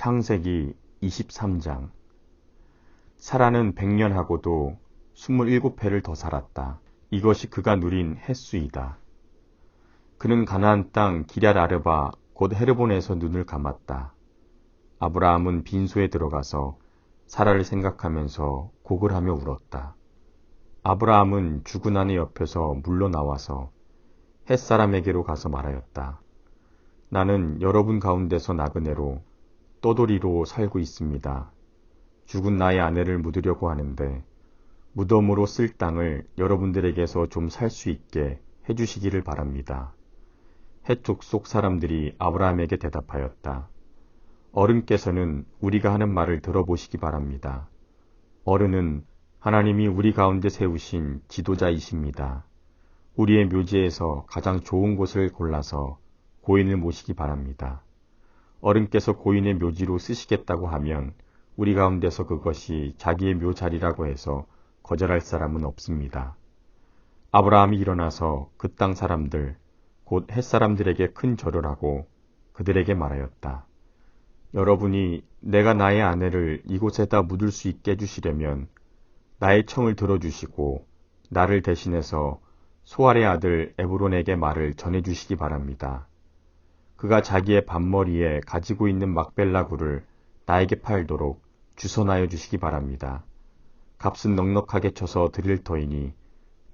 창세기 23장 사라는 100년하고도 27회를 더 살았다. 이것이 그가 누린 횟수이다. 그는 가나안 땅 기럇 아르바 곧 헤르본에서 눈을 감았다. 아브라함은 빈소에 들어가서 사라를 생각하면서 곡을 하며 울었다. 아브라함은 죽은 아내 옆에서 물러나와서 햇사람에게로 가서 말하였다. 나는 여러분 가운데서 나그네로 떠돌이로 살고 있습니다. 죽은 나의 아내를 묻으려고 하는데 무덤으로 쓸 땅을 여러분들에게서 좀 살 수 있게 해주시기를 바랍니다. 해족 속 사람들이 아브라함에게 대답하였다. 어른께서는 우리가 하는 말을 들어보시기 바랍니다. 어른은 하나님이 우리 가운데 세우신 지도자이십니다. 우리의 묘지에서 가장 좋은 곳을 골라서 고인을 모시기 바랍니다. 어른께서 고인의 묘지로 쓰시겠다고 하면 우리 가운데서 그것이 자기의 묘자리라고 해서 거절할 사람은 없습니다. 아브라함이 일어나서 그 땅 사람들, 곧 햇사람들에게 큰 절을 하고 그들에게 말하였다. 여러분이 내가 나의 아내를 이곳에다 묻을 수 있게 해주시려면 나의 청을 들어주시고 나를 대신해서 소알의 아들 에브론에게 말을 전해주시기 바랍니다. 그가 자기의 반머리에 가지고 있는 막벨라 굴을 나에게 팔도록 주선하여 주시기 바랍니다. 값은 넉넉하게 쳐서 드릴 터이니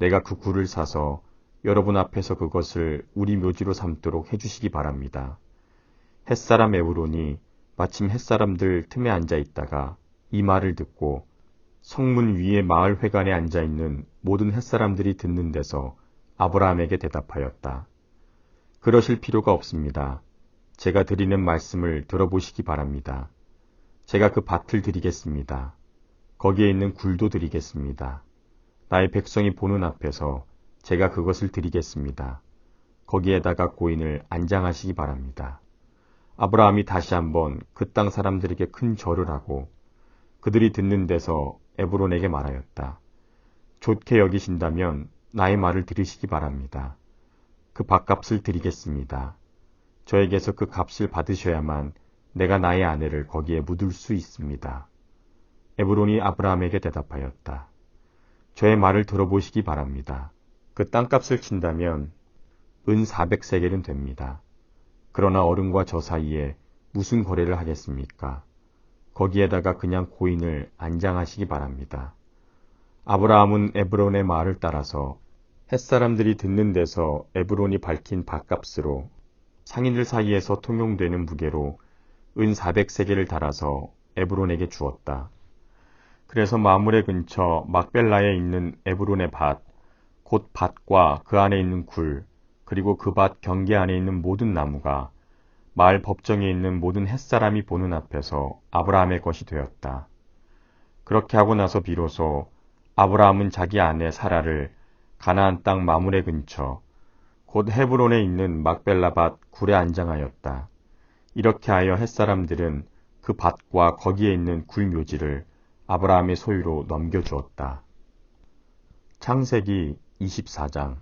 내가 그 굴을 사서 여러분 앞에서 그것을 우리 묘지로 삼도록 해주시기 바랍니다. 햇사람 에브론이 마침 햇사람들 틈에 앉아 있다가 이 말을 듣고 성문 위에 마을 회관에 앉아 있는 모든 햇사람들이 듣는 데서 아브라함에게 대답하였다. 그러실 필요가 없습니다. 제가 드리는 말씀을 들어보시기 바랍니다. 제가 그 밭을 드리겠습니다. 거기에 있는 굴도 드리겠습니다. 나의 백성이 보는 앞에서 제가 그것을 드리겠습니다. 거기에다가 고인을 안장하시기 바랍니다. 아브라함이 다시 한번 그 땅 사람들에게 큰 절을 하고 그들이 듣는 데서 에브론에게 말하였다. 좋게 여기신다면 나의 말을 들으시기 바랍니다. 그 밥값을 드리겠습니다. 저에게서 그 값을 받으셔야만 내가 나의 아내를 거기에 묻을 수 있습니다. 에브론이 아브라함에게 대답하였다. 저의 말을 들어보시기 바랍니다. 그 땅값을 친다면 은 400세겔은 됩니다. 그러나 어른과 저 사이에 무슨 거래를 하겠습니까? 거기에다가 그냥 고인을 안장하시기 바랍니다. 아브라함은 에브론의 말을 따라서 햇사람들이 듣는 데서 에브론이 밝힌 밥값으로 상인들 사이에서 통용되는 무게로 은 400세계를 달아서 에브론에게 주었다. 그래서 마물의 근처 막벨라에 있는 에브론의 밭, 곧 밭과 그 안에 있는 굴, 그리고 그 밭 경계 안에 있는 모든 나무가 마을 법정에 있는 모든 햇사람이 보는 앞에서 아브라함의 것이 되었다. 그렇게 하고 나서 비로소 아브라함은 자기 아내 사라를 가나안 땅 마물의 근처 곧 헤브론에 있는 막벨라밭 굴에 안장하였다. 이렇게 하여 햇사람들은 그 밭과 거기에 있는 굴 묘지를 아브라함의 소유로 넘겨주었다. 창세기 24장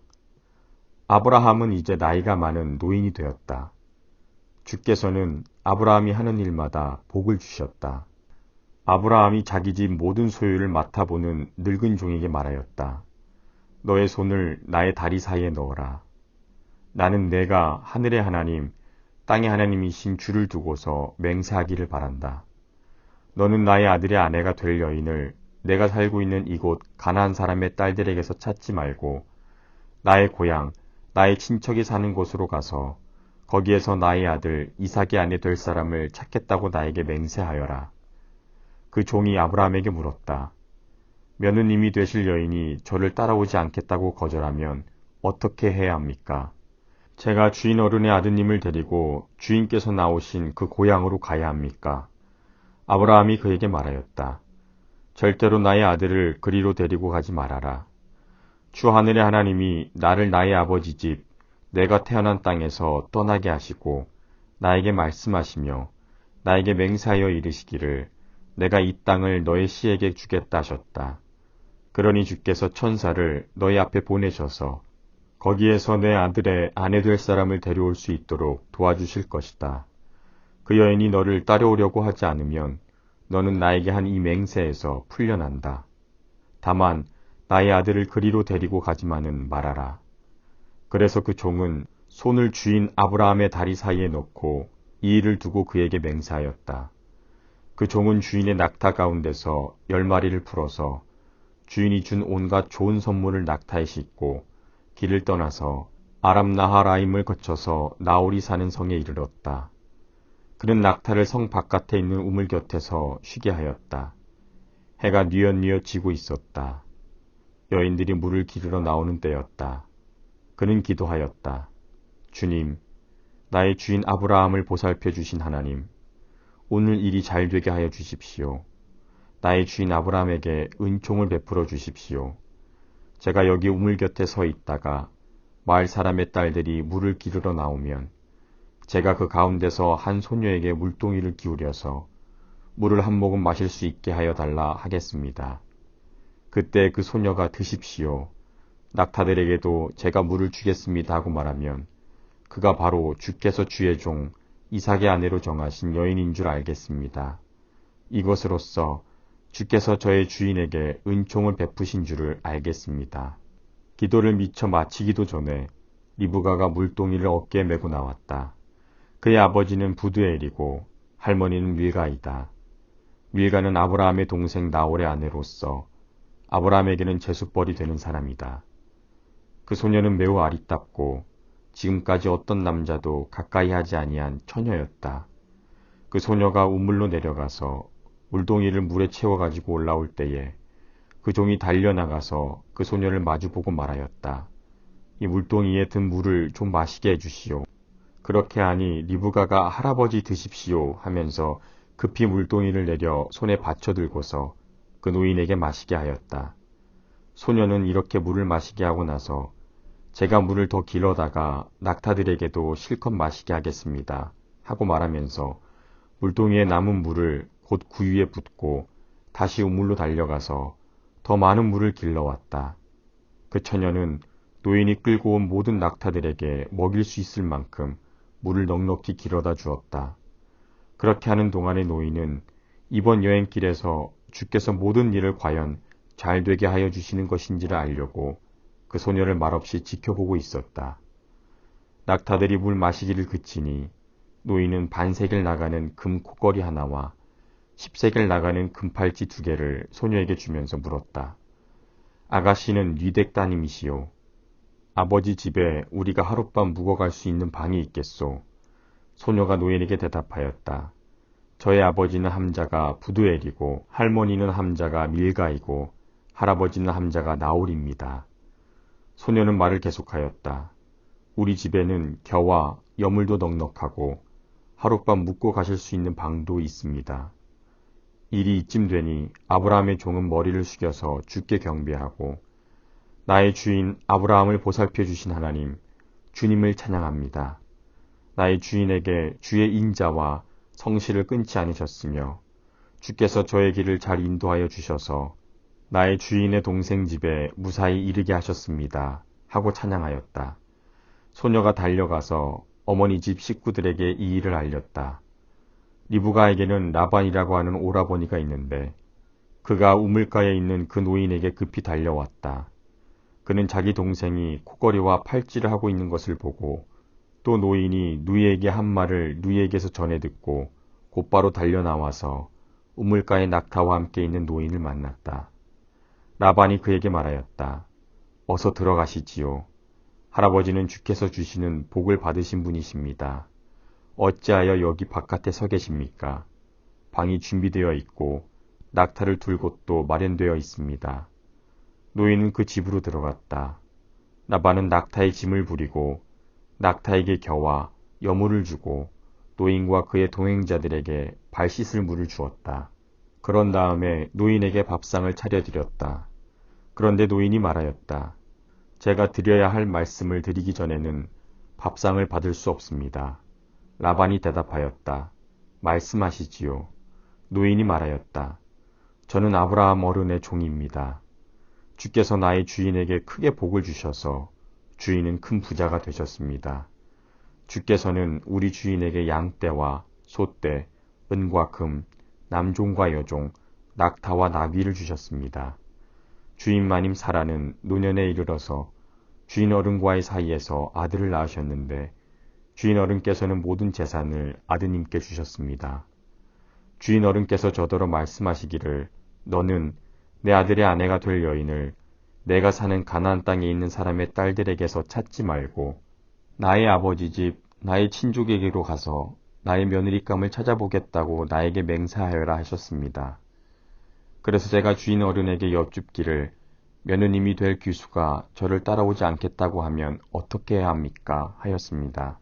아브라함은 이제 나이가 많은 노인이 되었다. 주께서는 아브라함이 하는 일마다 복을 주셨다. 아브라함이 자기 집 모든 소유를 맡아보는 늙은 종에게 말하였다. 너의 손을 나의 다리 사이에 넣어라. 나는 내가 하늘의 하나님, 땅의 하나님이신 주를 두고서 맹세하기를 바란다. 너는 나의 아들의 아내가 될 여인을 내가 살고 있는 이곳 가나안 사람의 딸들에게서 찾지 말고 나의 고향, 나의 친척이 사는 곳으로 가서 거기에서 나의 아들 이삭의 아내 될 사람을 찾겠다고 나에게 맹세하여라. 그 종이 아브라함에게 물었다. 며느님이 되실 여인이 저를 따라오지 않겠다고 거절하면 어떻게 해야 합니까? 제가 주인 어른의 아드님을 데리고 주인께서 나오신 그 고향으로 가야 합니까? 아브라함이 그에게 말하였다. 절대로 나의 아들을 그리로 데리고 가지 말아라. 주 하늘의 하나님이 나를 나의 아버지 집, 내가 태어난 땅에서 떠나게 하시고 나에게 말씀하시며 나에게 맹세하여 이르시기를 내가 이 땅을 너의 씨에게 주겠다 하셨다. 그러니 주께서 천사를 너희 앞에 보내셔서 거기에서 내 아들의 아내 될 사람을 데려올 수 있도록 도와주실 것이다. 그 여인이 너를 따라오려고 하지 않으면 너는 나에게 한 이 맹세에서 풀려난다. 다만 나의 아들을 그리로 데리고 가지만은 말아라. 그래서 그 종은 손을 주인 아브라함의 다리 사이에 넣고 이 일을 두고 그에게 맹세하였다. 그 종은 주인의 낙타 가운데서 열 마리를 풀어서 주인이 준 온갖 좋은 선물을 낙타에 싣고 길을 떠나서 아람 나하라임을 거쳐서 나올이 사는 성에 이르렀다. 그는 낙타를 성 바깥에 있는 우물 곁에서 쉬게 하였다. 해가 뉘엿뉘엿 지고 있었다. 여인들이 물을 기르러 나오는 때였다. 그는 기도하였다. 주님, 나의 주인 아브라함을 보살펴 주신 하나님, 오늘 일이 잘 되게 하여 주십시오. 나의 주인 아브라함에게 은총을 베풀어 주십시오. 제가 여기 우물 곁에 서 있다가 마을 사람의 딸들이 물을 기르러 나오면 제가 그 가운데서 한 소녀에게 물동이를 기울여서 물을 한 모금 마실 수 있게 하여 달라 하겠습니다. 그때 그 소녀가 드십시오. 낙타들에게도 제가 물을 주겠습니다 하고 말하면 그가 바로 주께서 주의 종 이삭의 아내로 정하신 여인인 줄 알겠습니다. 이것으로써 주께서 저의 주인에게 은총을 베푸신 줄을 알겠습니다. 기도를 미처 마치기도 전에 리브가가 물동이를 어깨에 메고 나왔다. 그의 아버지는 부두엘이고 할머니는 밀가이다. 밀가는 아브라함의 동생 나홀의 아내로서 아브라함에게는 제수벌이 되는 사람이다. 그 소녀는 매우 아리답고 지금까지 어떤 남자도 가까이 하지 아니한 처녀였다. 그 소녀가 우물로 내려가서 물동이를 물에 채워 가지고 올라올 때에 그 종이 달려나가서 그 소녀를 마주보고 말하였다. 이 물동이에 든 물을 좀 마시게 해주시오. 그렇게 하니 리브가가 할아버지 드십시오 하면서 급히 물동이를 내려 손에 받쳐 들고서 그 노인에게 마시게 하였다. 소녀는 이렇게 물을 마시게 하고 나서 제가 물을 더 길러다가 낙타들에게도 실컷 마시게 하겠습니다. 하고 말하면서 물동이에 남은 물을 곧 구유에 붓고 다시 우물로 달려가서 더 많은 물을 길러왔다. 그 처녀는 노인이 끌고 온 모든 낙타들에게 먹일 수 있을 만큼 물을 넉넉히 길어다 주었다. 그렇게 하는 동안에 노인은 이번 여행길에서 주께서 모든 일을 과연 잘 되게 하여 주시는 것인지를 알려고 그 소녀를 말없이 지켜보고 있었다. 낙타들이 물 마시기를 그치니 노인은 반세겔 나가는 금 콧걸이 하나와 십세겔 나가는 금팔찌 두 개를 소녀에게 주면서 물었다. 아가씨는 리댁 따님이시오. 아버지 집에 우리가 하룻밤 묵어갈 수 있는 방이 있겠소. 소녀가 노인에게 대답하였다. 저의 아버지는 함자가 부두엘이고 할머니는 함자가 밀가이고 할아버지는 함자가 나올입니다. 소녀는 말을 계속하였다. 우리 집에는 겨와 여물도 넉넉하고 하룻밤 묵고 가실 수 있는 방도 있습니다. 일이 이쯤 되니 아브라함의 종은 머리를 숙여서 주께 경배하고 나의 주인 아브라함을 보살펴 주신 하나님 주님을 찬양합니다. 나의 주인에게 주의 인자와 성실을 끊지 않으셨으며 주께서 저의 길을 잘 인도하여 주셔서 나의 주인의 동생 집에 무사히 이르게 하셨습니다. 하고 찬양하였다. 소녀가 달려가서 어머니 집 식구들에게 이 일을 알렸다. 리브가에게는 라반이라고 하는 오라버니가 있는데 그가 우물가에 있는 그 노인에게 급히 달려왔다. 그는 자기 동생이 코걸이와 팔찌를 하고 있는 것을 보고 또 노인이 누이에게 한 말을 누이에게서 전해 듣고 곧바로 달려 나와서 우물가에 낙타와 함께 있는 노인을 만났다. 라반이 그에게 말하였다. 어서 들어가시지요. 할아버지는 주께서 주시는 복을 받으신 분이십니다. 어찌하여 여기 바깥에 서 계십니까? 방이 준비되어 있고 낙타를 둘 곳도 마련되어 있습니다. 노인은 그 집으로 들어갔다. 라반은 낙타의 짐을 부리고 낙타에게 겨와 여물을 주고 노인과 그의 동행자들에게 발 씻을 물을 주었다. 그런 다음에 노인에게 밥상을 차려드렸다. 그런데 노인이 말하였다. 제가 드려야 할 말씀을 드리기 전에는 밥상을 받을 수 없습니다. 라반이 대답하였다. 말씀하시지요. 노인이 말하였다. 저는 아브라함 어른의 종입니다. 주께서 나의 주인에게 크게 복을 주셔서 주인은 큰 부자가 되셨습니다. 주께서는 우리 주인에게 양떼와 소떼, 은과 금, 남종과 여종, 낙타와 나귀를 주셨습니다. 주인 마님 사라는 노년에 이르러서 주인 어른과의 사이에서 아들을 낳으셨는데 주인 어른께서는 모든 재산을 아드님께 주셨습니다. 주인 어른께서 저더러 말씀하시기를 너는 내 아들의 아내가 될 여인을 내가 사는 가나안 땅에 있는 사람의 딸들에게서 찾지 말고 나의 아버지 집 나의 친족에게로 가서 나의 며느리감을 찾아보겠다고 나에게 맹세하여라 하셨습니다. 그래서 제가 주인 어른에게 여쭙기를 며느님이 될 귀수가 저를 따라오지 않겠다고 하면 어떻게 해야 합니까? 하였습니다.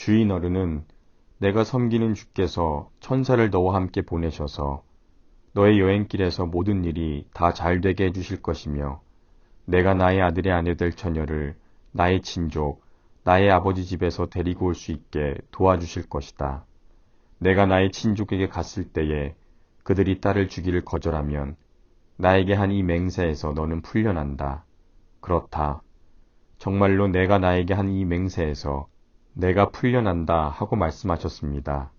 주인 어른은 내가 섬기는 주께서 천사를 너와 함께 보내셔서 너의 여행길에서 모든 일이 다 잘 되게 해주실 것이며 내가 나의 아들의 아내 될 처녀를 나의 친족, 나의 아버지 집에서 데리고 올 수 있게 도와주실 것이다. 내가 나의 친족에게 갔을 때에 그들이 딸을 주기를 거절하면 나에게 한 이 맹세에서 너는 풀려난다. 그렇다. 정말로 내가 나에게 한 이 맹세에서 내가 풀려난다 하고 말씀하셨습니다.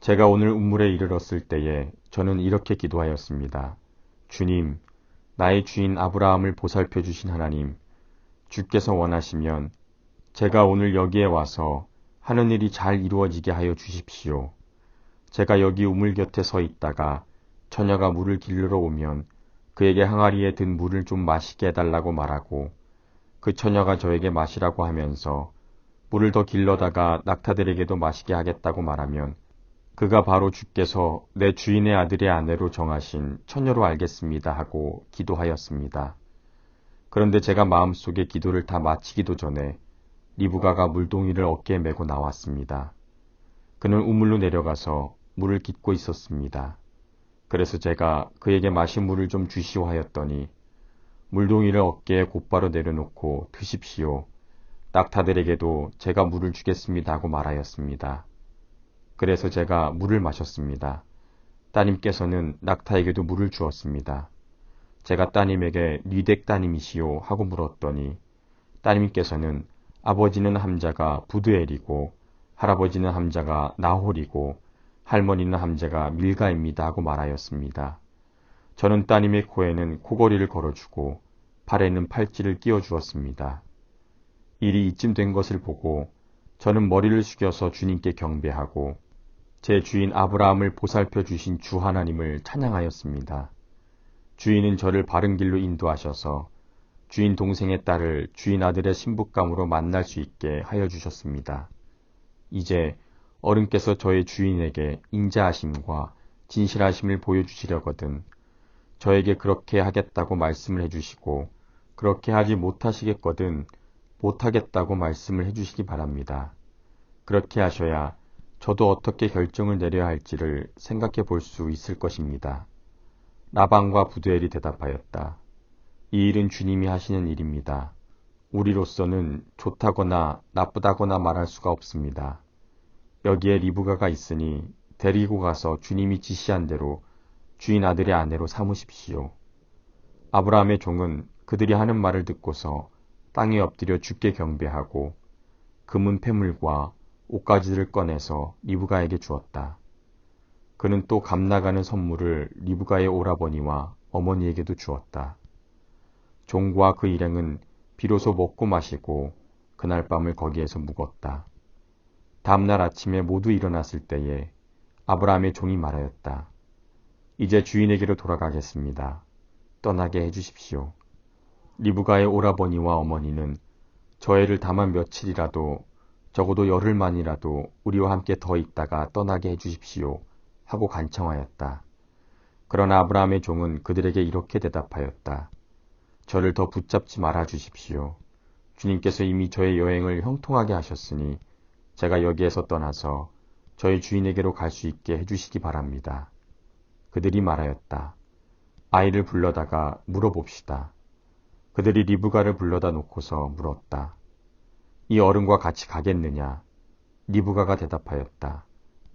제가 오늘 우물에 이르렀을 때에 저는 이렇게 기도하였습니다. 주님, 나의 주인 아브라함을 보살펴 주신 하나님, 주께서 원하시면 제가 오늘 여기에 와서 하는 일이 잘 이루어지게 하여 주십시오. 제가 여기 우물 곁에 서 있다가 처녀가 물을 길러 오면 그에게 항아리에 든 물을 좀 마시게 해달라고 말하고 그 처녀가 저에게 마시라고 하면서 물을 더 길러다가 낙타들에게도 마시게 하겠다고 말하면 그가 바로 주께서 내 주인의 아들의 아내로 정하신 처녀로 알겠습니다 하고 기도하였습니다. 그런데 제가 마음속에 기도를 다 마치기도 전에 리브가가 물동이를 어깨에 메고 나왔습니다. 그는 우물로 내려가서 물을 깃고 있었습니다. 그래서 제가 그에게 마신 물을 좀 주시오 하였더니 물동이를 어깨에 곧바로 내려놓고 드십시오. 낙타들에게도 제가 물을 주겠습니다 하고 말하였습니다. 그래서 제가 물을 마셨습니다. 따님께서는 낙타에게도 물을 주었습니다. 제가 따님에게 리덱 따님이시오 하고 물었더니 따님께서는 아버지는 함자가 부드엘이고 할아버지는 함자가 나홀이고 할머니는 함자가 밀가입니다 하고 말하였습니다. 저는 따님의 코에는 코걸이를 걸어주고 팔에는 팔찌를 끼워 주었습니다. 일이 이쯤 된 것을 보고 저는 머리를 숙여서 주님께 경배하고 제 주인 아브라함을 보살펴 주신 주 하나님을 찬양하였습니다. 주인은 저를 바른 길로 인도하셔서 주인 동생의 딸을 주인 아들의 신부감으로 만날 수 있게 하여 주셨습니다. 이제 어른께서 저의 주인에게 인자하심과 진실하심을 보여주시려거든 저에게 그렇게 하겠다고 말씀을 해주시고 그렇게 하지 못하시겠거든 못하겠다고 말씀을 해주시기 바랍니다. 그렇게 하셔야 저도 어떻게 결정을 내려야 할지를 생각해 볼 수 있을 것입니다. 라방과 부두엘이 대답하였다. 이 일은 주님이 하시는 일입니다. 우리로서는 좋다거나 나쁘다거나 말할 수가 없습니다. 여기에 리브가가 있으니 데리고 가서 주님이 지시한 대로 주인 아들의 아내로 삼으십시오. 아브라함의 종은 그들이 하는 말을 듣고서 땅에 엎드려 죽게 경배하고 금은 폐물과 옷가지를 꺼내서 리브가에게 주었다. 그는 또 감나가는 선물을 리브가의 오라버니와 어머니에게도 주었다. 종과 그 일행은 비로소 먹고 마시고 그날 밤을 거기에서 묵었다. 다음날 아침에 모두 일어났을 때에 아브라함의 종이 말하였다. 이제 주인에게로 돌아가겠습니다. 떠나게 해주십시오. 리브가의 오라버니와 어머니는 저 애를 다만 며칠이라도 적어도 열흘만이라도 우리와 함께 더 있다가 떠나게 해주십시오 하고 간청하였다. 그러나 아브라함의 종은 그들에게 이렇게 대답하였다. 저를 더 붙잡지 말아 주십시오. 주님께서 이미 저의 여행을 형통하게 하셨으니 제가 여기에서 떠나서 저희 주인에게로 갈 수 있게 해주시기 바랍니다. 그들이 말하였다. 아이를 불러다가 물어봅시다. 그들이 리브가를 불러다 놓고서 물었다. 이 어른과 같이 가겠느냐? 리브가가 대답하였다.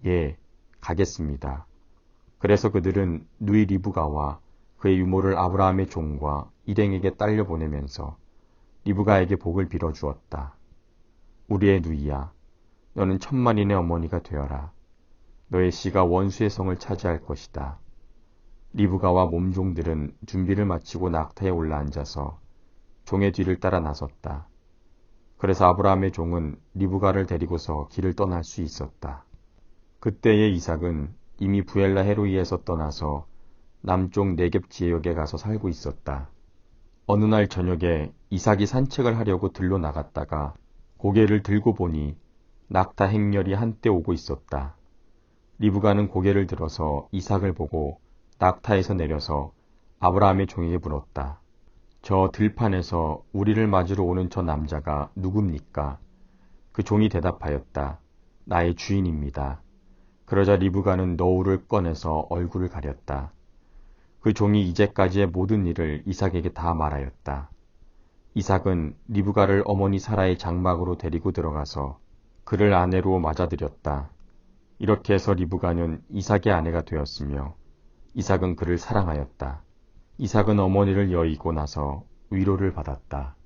예, 가겠습니다. 그래서 그들은 누이 리브가와 그의 유모를 아브라함의 종과 일행에게 딸려 보내면서 리브가에게 복을 빌어 주었다. 우리의 누이야, 너는 천만인의 어머니가 되어라. 너의 씨가 원수의 성을 차지할 것이다. 리브가와 몸종들은 준비를 마치고 낙타에 올라앉아서 종의 뒤를 따라 나섰다. 그래서 아브라함의 종은 리브가를 데리고서 길을 떠날 수 있었다. 그때의 이삭은 이미 부엘라 헤로이에서 떠나서 남쪽 네겝 지역에 가서 살고 있었다. 어느 날 저녁에 이삭이 산책을 하려고 들로 나갔다가 고개를 들고 보니 낙타 행렬이 한때 오고 있었다. 리브가는 고개를 들어서 이삭을 보고 낙타에서 내려서 아브라함의 종에게 물었다. 저 들판에서 우리를 맞으러 오는 저 남자가 누굽니까? 그 종이 대답하였다. 나의 주인입니다. 그러자 리브가는 너울을 꺼내서 얼굴을 가렸다. 그 종이 이제까지의 모든 일을 이삭에게 다 말하였다. 이삭은 리브가를 어머니 사라의 장막으로 데리고 들어가서 그를 아내로 맞아들였다. 이렇게 해서 리브가는 이삭의 아내가 되었으며 이삭은 그를 사랑하였다. 이삭은 어머니를 여의고 나서 위로를 받았다.